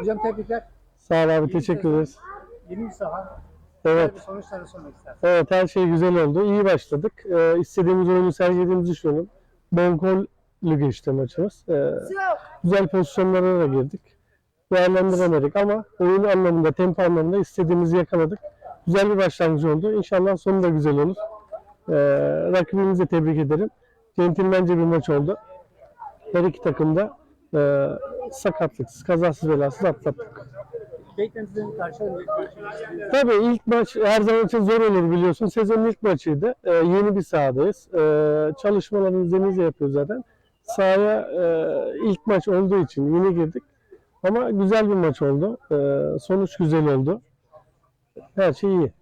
Hocam tebrikler. Sağ ol abi teşekkür ederiz. Yeni bir saha. Evet. Bir sonuçlarını sormak istersen. Evet her şey güzel oldu. İyi başladık. Ee, istediğimiz oyunu sergilediğimizi düşünüyorum. Bol gollü geçti maçımız. Ee, güzel pozisyonlara da girdik. Değerlendiremedik ama oyun anlamında, tempo anlamında istediğimizi yakaladık. Güzel bir başlangıç oldu. İnşallah sonu da güzel olur. Ee, rakibimizi de tebrik ederim. Centilmence bir maç oldu. Her iki takım da e, sakatlıksız, kazasız belasız atlattık. Beklentilerini karşıladı. Tabii ilk maç her zaman için zor olur biliyorsun. Sezonun ilk maçıydı. Ee, yeni bir sahadayız. Ee, çalışmalarımızı denizle yapıyoruz zaten. Sahaya e, ilk maç olduğu için yeni girdik. Ama güzel bir maç oldu. Ee, sonuç güzel oldu. Her şey iyi.